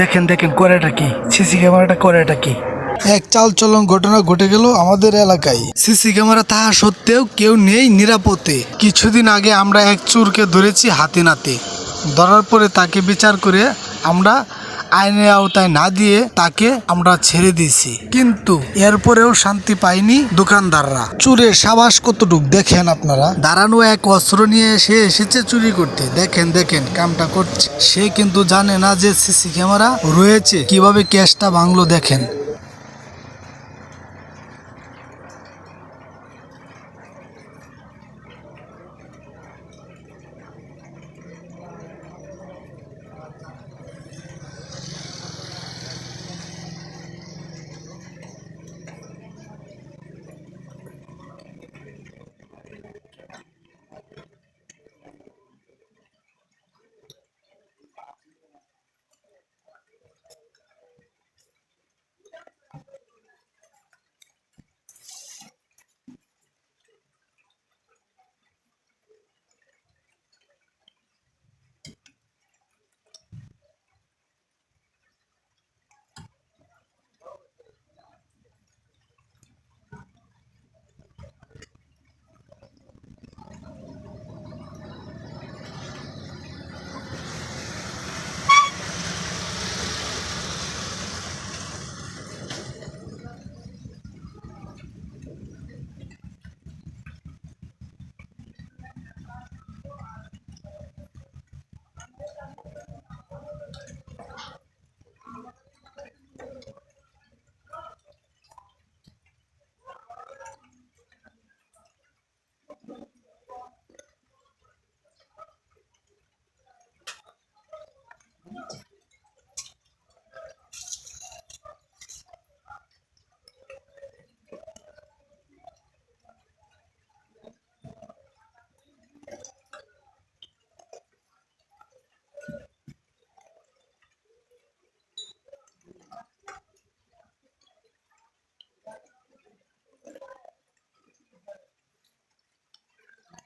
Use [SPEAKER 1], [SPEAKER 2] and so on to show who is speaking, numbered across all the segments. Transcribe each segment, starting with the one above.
[SPEAKER 1] দেখেন দেখেন, করেটা কি? সিসি ক্যামেরাটা করেটা কি? এক চাল চলন ঘটনা ঘটে গেল আমাদের এলাকায়। সিসি ক্যামেরা তাহা সত্ত্বেও কেউ নেই নিরাপদে। কিছুদিন আগে আমরা এক চোরকে ধরেছি হাতে নাতে। ধরার পরে তাকে বিচার করে আমরা আইনের আওতায় না দিয়ে তাকে আমরা ছেড়ে দিয়েছি। কিন্তু এরপরেও শান্তি পায়নি দোকানদাররা। চুরের সাবাস কতটুক দেখেন আপনারা? দাঁড়ানো এক অস্ত্র নিয়ে এসে এসেছে চুরি করতে। দেখেন দেখেন, কামটা করছে। সে কিন্তু জানে না যে সিসি ক্যামেরা রয়েছে। কীভাবে ক্যাশটা ভাঙলো দেখেন।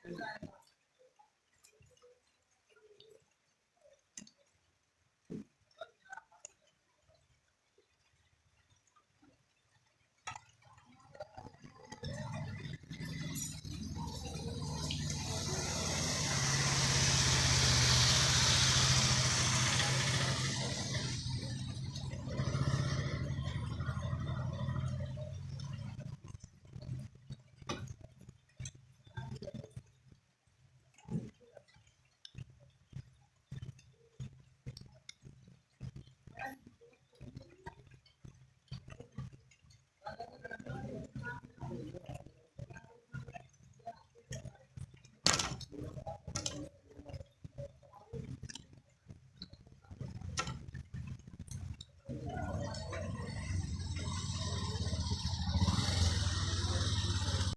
[SPEAKER 1] Yeah.